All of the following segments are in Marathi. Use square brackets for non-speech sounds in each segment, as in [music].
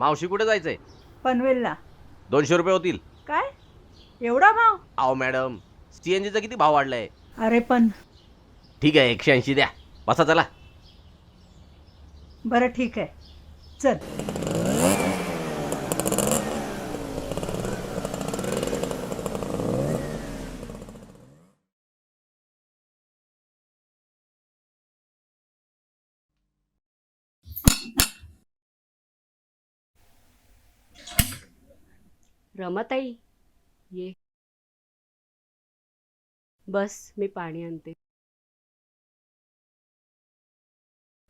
मावशी कुठे जायचंय? पनवेलला. दोनशे रुपये होतील. काय? एवढा भाव? अहो मॅडम सीएनजीचा किती भाव वाढलाय? अरे पण. ठीक आहे एकशे ऐंशी द्या. बसा चला. बरं ठीक आहे. चल. रमाताई ये. बस मी पाणी आणते.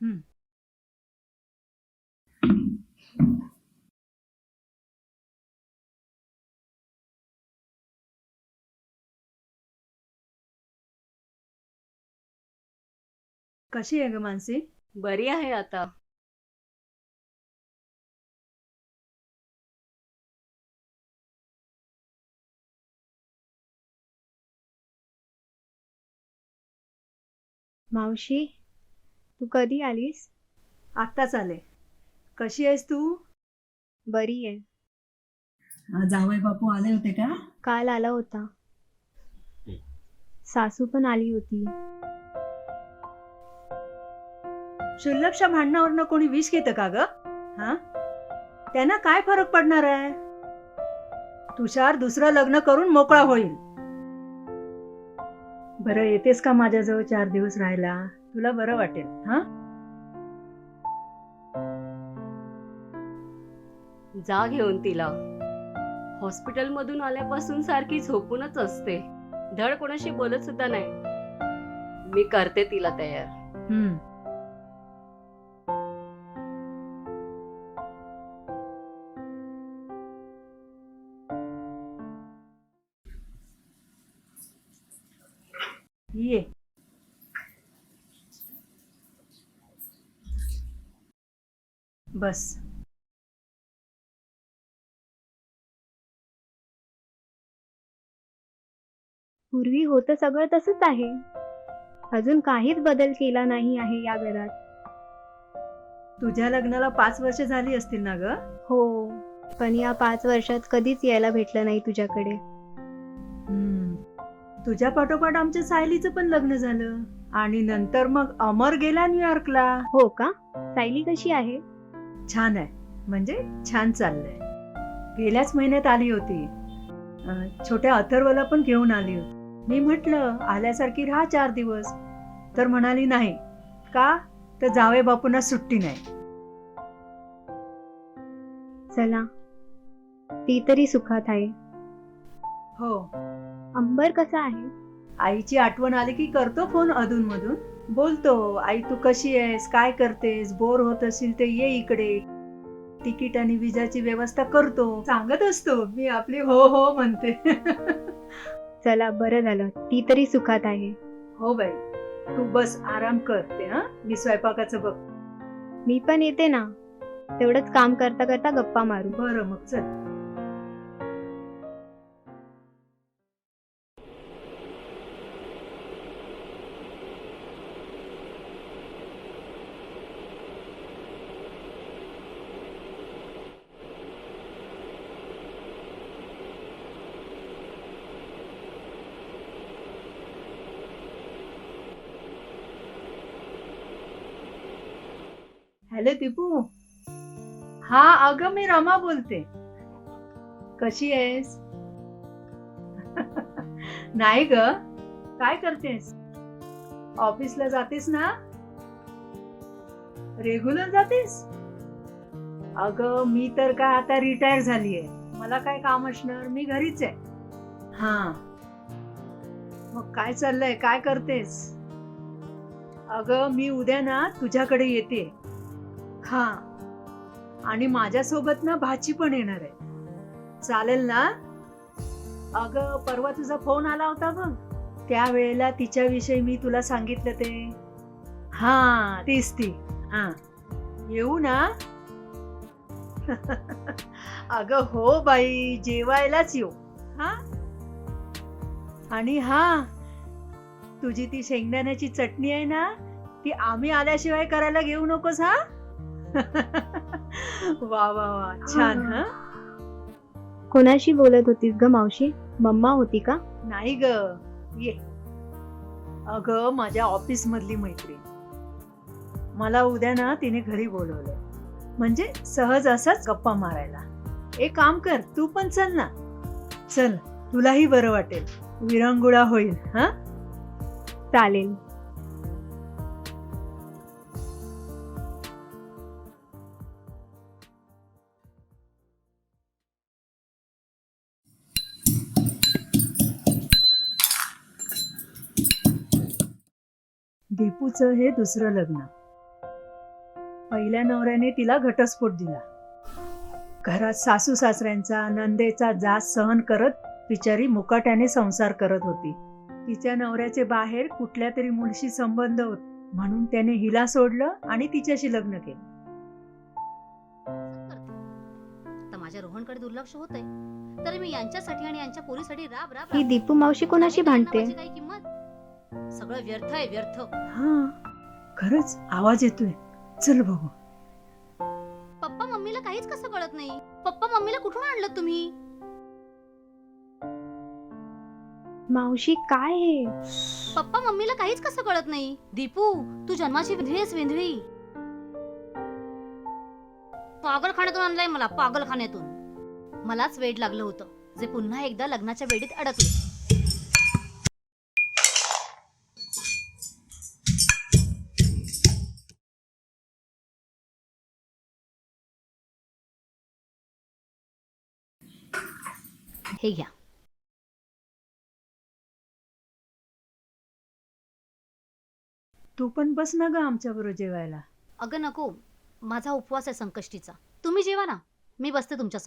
हं. कशी आहे ग मानसी? बरी आहे आता. मावशी तू कधी आलीस? आत्ताच आले. कशी आहेस तू? बरी आहे. जावई बापू आले होते का? काल आला होता. सासू पण आली होती. शुल्लकच्या भांडणावरनं कोणी विष घेतं का ग? हा? त्यांना काय फरक पडणार आहे? तुषार दुसरं लग्न करून मोकळा होईल. बरं येतेस का माझ्याजवळ चार दिवस राहायला? तुला बरं वाटेल हा? जा घेऊन तिला. हॉस्पिटलमधून आल्यापासून सारखी झोपूनच असते. धड कोणाशी बोलत सुद्धा नाही. मी करते तिला तयार. हम्म. बस. पूर्वी होतं सगळं तसंच आहे. अजून काहीच बदल केला नाही आहे या घरात. तुझ्या लग्नाला पाच वर्ष झाली असतील ना ग? हो पण या पाच वर्षात कधीच यायला भेटलं नाही तुझ्याकडे. तुझ्या पाठोपाठ आमच्या सायलीचं पण लग्न झालं. आणि नंतर मग अमर गेला न्यूयॉर्कला. हो का? सायली कशी आहे? छान आहे. म्हणजे छान चाललंय. गेल्याच महिन्यात आली होती. छोट्या अथर्वला पण घेऊन आली होती. मी म्हटलं आल्यासारखी राहा चार दिवस. तर म्हणाली नाही. का? तर जावे बापूंना सुट्टी नाही. चला. ती तरी सुखात आहे. हो. अंबर कसा आहे? आईची आठवण आली की करतो फोन अधून मधून बोलतो आई तू कशी आहेस? काय करतेस? बोर होत असेल तर ये इकडे. तिकीट आणि विजाची व्यवस्था करतो. सांगत असतो. मी आपली हो हो म्हणते. [laughs] चला बरं झालं. ती तरी सुखात आहे. हो बाई. तू बस आराम करते हा? मी स्वयंपाकाचं बघ. मी पण येते ना. तेवढंच काम करता करता गप्पा मारू. बरं मग चल. हॅलो दीपू? हा अगं मी रमा बोलते. कशी आहेस? [laughs] नाही ग. काय करतेस? ऑफिसला जातेस ना? रेग्युलर जातेस? अग मी तर काय आता रिटायर झालीये. मला काय काम असणार? मी घरीच आहे. हा. मग काय चाललंय? काय करतेस? अगं मी उद्या ना तुझ्याकडे येते. हा. आणि माझ्यासोबत ना भाची पण येणार आहे. चालेल ना? अगं परवा तुझा फोन आला होता बघ. त्यावेळेला तिच्याविषयी मी तुला सांगितलं ते. हा तीच ती. हा. येऊ ना? [laughs] अग हो बाई जेवायलाच येऊ. हा? आणि हा तुझी ती शेंगदाण्याची चटणी आहे ना ती आम्ही आल्याशिवाय करायला घेऊ नकोस हा? [laughs] वा वा वा. छान हा. कोणाशी बोलत होतीस ग मावशी? मम्मा होती का? नाही ग. ये. अग माझ्या ऑफिस मधली मैत्रीण. मला उद्या ना तिने घरी बोलवलंय म्हणजे सहज असंच गप्पा मारायला. एक काम कर तू पण चल ना. चल तुलाही बरं वाटेल. विरंगुळा होईल हा? चालेल. दीपूचं हे दुसरं लग्न. पहिल्या नवऱ्याने तिला घटस्फोट दिला. घरात सासू सासऱ्यांचा नंदेचा जाच सहन करत बिचारी मुकाट्याने संसार करत होती. तिच्या नवऱ्याचे बाहेर कुठल्या तरी मुलीशी संबंध होत म्हणून त्याने हिला सोडलं आणि तिच्याशी लग्न केलं. तर माझ्या रोहनकडे दुर्लक्ष होतंय. तर मी यांच्यासाठी आणि यांच्या पोरीसाठी राब राब ही दीपू मावशी कोणाशी भांडते किंमत? सगळं व्यर्थ आहे व्यर्थ. हा खरंच आवाज येतोय. चल बघू. पप्पा मम्मीला काहीच कसं कळत नाही. पप्पा मम्मीला कुठून आणलं तुम्ही? मावशी काय हे? पप्पा मम्मीला काहीच कसं कळत नाही. दीपू तू जन्माची विंधळीस विंधळी. पागलखान्यातून आणलंय मला पागलखान्यातून. मलाच वेड लागलं होतं जे पुन्हा एकदा लग्नाच्या वेडीत अडकले. हे घ्या. तू पण बस ना ग आमच्या बरोबर जेवायला. अगं नको माझा उपवास आहे संकष्टीचा. तुम्ही जेवा ना मी बसते तुमच्या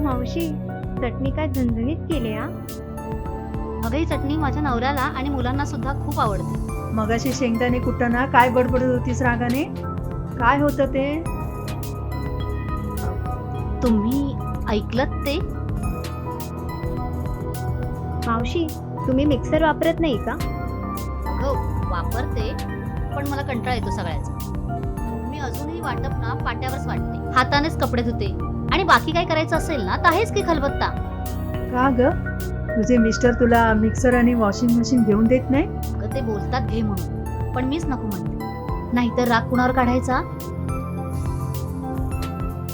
मावशी चटणी काय झणझणीत केली हा? अगं ही चटणी माझ्या नवऱ्याला आणि मुलांना सुद्धा खूप आवडते. मगाशी शेंगदाणे कुटताना काय बडबडत होतीस रागाने? काय होतं ते? तुम्ही ऐकलत ते? मावशी तुम्ही मिक्सर वापरत नाही का? अगं वापरते पण मला कंटाळा येतो सगळ्याचा. अजूनही वाटप ना पाट्यावरच वाटते. हातानेच कपडे धुते. आणि बाकी काय करायचं असेल ना तर आहेच की खलबत्ता. का ग? तुझे मिस्टर तुला मिक्सर आणि वॉशिंग मशीन घेऊन देत नाही? अगं ते बोलतात घे म्हणून. पण मीच नको म्हणते. नाहीतर राग कुणावर काढायचा?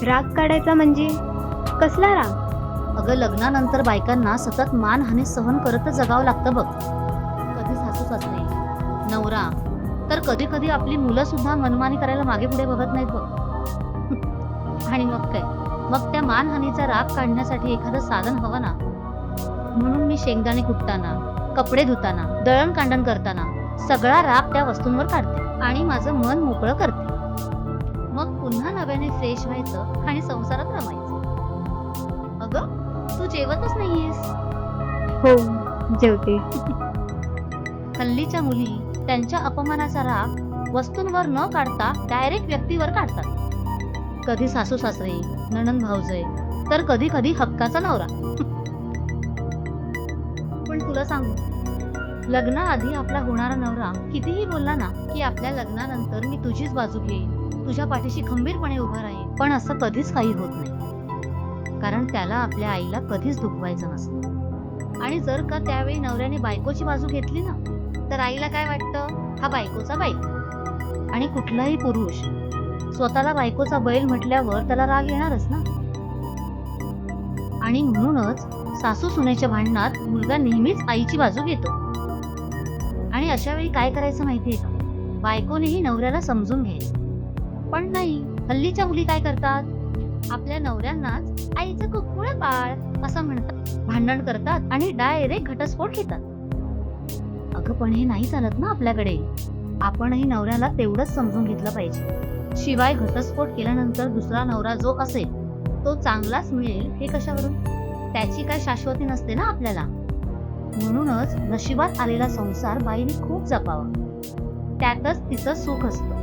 राग काढायचा म्हणजे? कसला राग? अगं लग्नानंतर बायकांना सतत मानहानी सहन करतच जगावं लागतं बघ. कधी सासू सासरे नवरा तर कधी कधी आपली मुलं सुद्धा मनमानी करायला मागे पुढे बघत नाहीत बघ. [laughs] आणि मग काय? मग त्या मानहानीचा राग काढण्यासाठी एखादं साधन हवं ना? म्हणून मी शेंगदाणे कुटताना कपडे धुताना दळण कांडण करताना सगळा राग त्या वस्तूंवर काढते आणि माझं मन मोकळं करते. मग पुन्हा नव्याने फ्रेश व्हायचं आणि संसारात रमायचं. अगं तू जेवतच नाहीयेस. हो जेवते. [laughs] हल्लीच्या मुली त्यांच्या अपमानाचा राग वस्तूंवर न काढता डायरेक्ट व्यक्तीवर काढतात. कधी सासू सासरे नणन भाऊजय तर कधी कधी हक्काचा नवरा. पण तुला सांगू लग्नाआधी आपला होणारा नवरा कितीही बोलला ना की आपल्या लग्नानंतर मी तुझीच बाजू घेईन तुझ्या पाठीशी खंबीरपणे उभा राहीन पण असं कधीच काही होत नाही. कारण त्याला आपल्या आईला कधीच दुखवायचं नसतं. आणि जर का त्यावेळी नवऱ्याने बायकोची बाजू घेतली ना तर आईला काय वाटतं? हा बायकोचा बैल. आणि कुठलाही पुरुष स्वतःला बायकोचा बैल म्हटल्यावर त्याला राग येणारच ना? आणि म्हणूनच सासू सुनेच्या भांडणात मुलगा नेहमीच आईची बाजू घेतो. आणि अशा वेळी काय करायचं माहितीये का? बायकोनेही नवऱ्याला समजून घ्यायचं. पण नाही हल्लीच्या मुली काय करतात? आपल्या नवऱ्यांनाच आईचं कुकुळ बाळ असं म्हणतात. भांडण करतात आणि डायरेक्ट घटस्फोट घेतात. अगं पण हे नाही चालत ना आपल्याकडे. आपणही नवऱ्याला तेवढंच समजून घेतलं पाहिजे. शिवाय घटस्फोट केल्यानंतर दुसरा नवरा जो असेल तो चांगलाच मिळेल हे कशावरून? त्याची काय शाश्वती नसते ना आपल्याला. म्हणूनच नशिबात आलेला संसार बाईने खूप जपावा. त्यातच तिचं सुख असतं.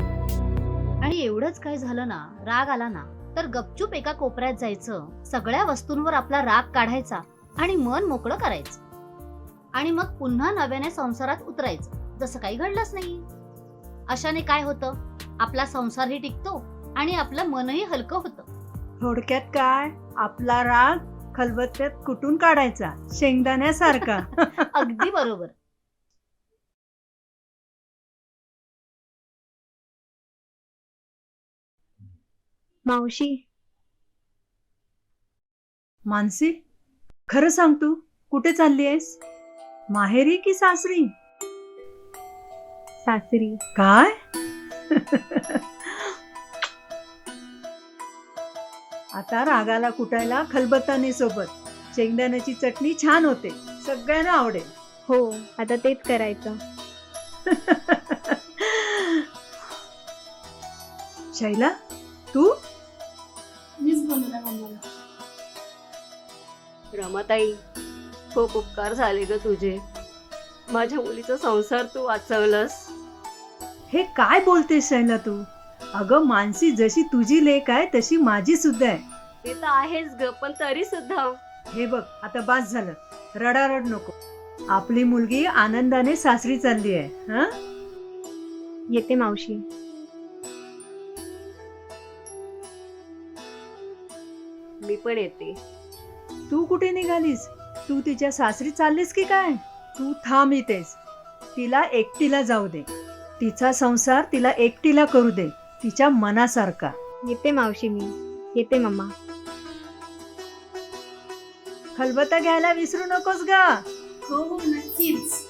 आणि एवढंच काय झालं ना राग आला ना तर गपचूप एका कोपऱ्यात जायचं सगळ्या वस्तूंवर आपला राग काढायचा आणि मन मोकळं करायचं. आणि मग पुन्हा नव्याने संसारात उतरायचं. जसं काही घडलंच नाही. अशाने काय होतं? आपला संसारही टिकतो आणि आपलं मनही हलकं होतं. थोडक्यात काय? आपला राग खलबत्त्यात कुटून काढायचा? शेंगदाण्यासारखा. [laughs] अगदी बरोबर. मावशी. मानसी खरं सांग तू. कुठे चालली आहेस? माहेरी की सासरी? सासरी. काय? आता रागाला कुटायला खलबत्ताने सोबत. शेंगदाण्याची चटणी छान होते. सगळ्यांना आवडेल. हो आता तेच करायचं. शैला तू? रमाताई खूप उपकार झाले ग तुझे. माझ्या मुलीचा संसार तू वाचवलंस. हे काय बोलतेस शैला तू? अगं मानसी जशी तुझी लेक आहे तशी माझी सुद्धा आहे. ते तर आहेच ग पण तरी सुद्धा. हे बघ आता बास झालं. रडारड नको. आपली मुलगी आनंदाने सासरी चालली आहे हा? येते मावशी. मी पण येते. तू कुठे निघालीस? तू तिच्या सासरी चाललीस की काय? तू थांब इथेस तिला एकटीला जाऊ दे. तिचा संसार तिला एकटीला करू दे तिच्या मनासारखा. येते मावशी मी. येते मम्मा. खलबत्ता घ्यायला विसरू नकोस गा. हो हो नक्कीच.